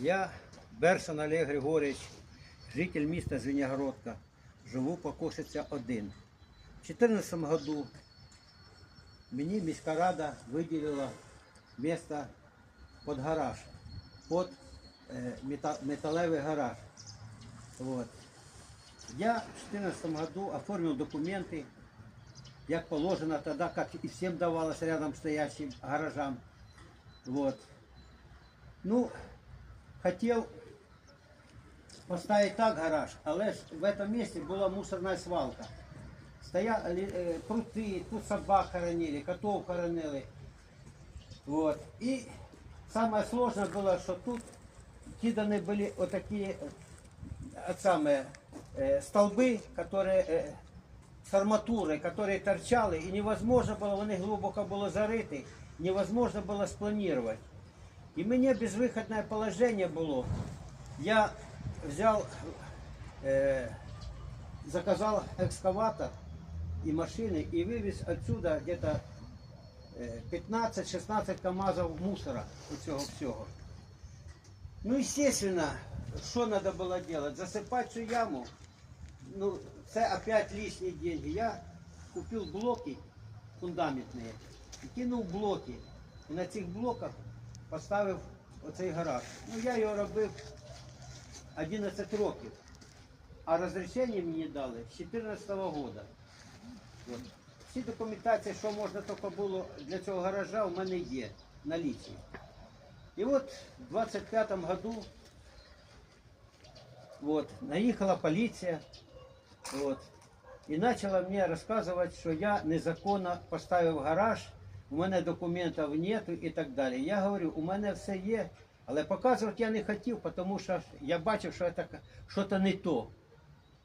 Я Берсон Олег Григорьевич, житель міста Звенигородка. Живу по Кошиця 1. В 2014 году мені міська рада виділила місто під гараж, під е, металевий гараж. Вот. Я в 2014 году оформил документы, как положено тогда, как и всем давалось рядом стоящим гаражам. Вот. Ну, хотел поставить так гараж, але в этом месте была мусорная свалка. Стояли э, пруты, тут собак хоронили, котов хоронили. Вот. И самое сложное было, что тут киданы были вот такие э, самые, э, столбы, которые э, с арматурой, которые торчали, и невозможно было, вони глубоко было зарыты, невозможно было спланировать. И мне безвыходное положение было. Я взял, э, заказал экскаватор и машины и вывез отсюда где-то э, 15-16 КАМАЗов мусора у цього всього. Ну, естественно, что надо было делать? Засыпать всю яму. Ну, це опять лишние деньги. Я купил блоки фундаментные і кинув блоки. І на цих блоках поставив оцей гараж. Ну, я його робив 11 років. А розрішення мені дали з 2014 року. Всі документації, що можна тільки було для цього гаража, у мене є на лічі. І от в 25-му году вот, наїхала поліція вот, і почала мені розказувати, що я незаконно поставив гараж, у мене документів нету і так далі. Я говорю, у мене все є, але показувати я не хотів, тому що я бачив, що це щось не то.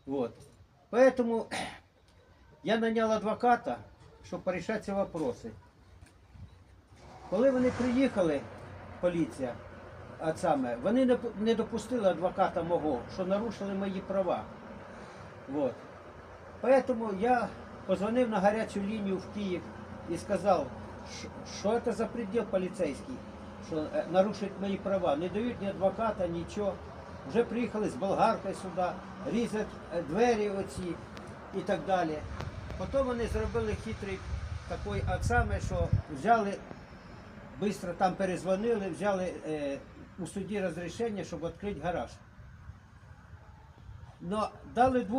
Вот. Поэтому я нанял адвоката, щоб порішати ці вопроси. Коли вони приїхали, поліція, а саме, вони не, не допустили адвоката мого, що нарушили мої права. Вот. Поэтому я позвонив на гарячу лінію в Київ і сказав, що- це за предел поліцейський, що е, нарушують мої права. Не дають ні адвоката, нічого. Вже приїхали з болгаркою сюди, різать е, двері оці і так далі. Потім вони зробили хитрий такий от саме, що взяли, швидко там перезвонили, взяли е, у суді розрішення, щоб відкрити гараж. Но дали двох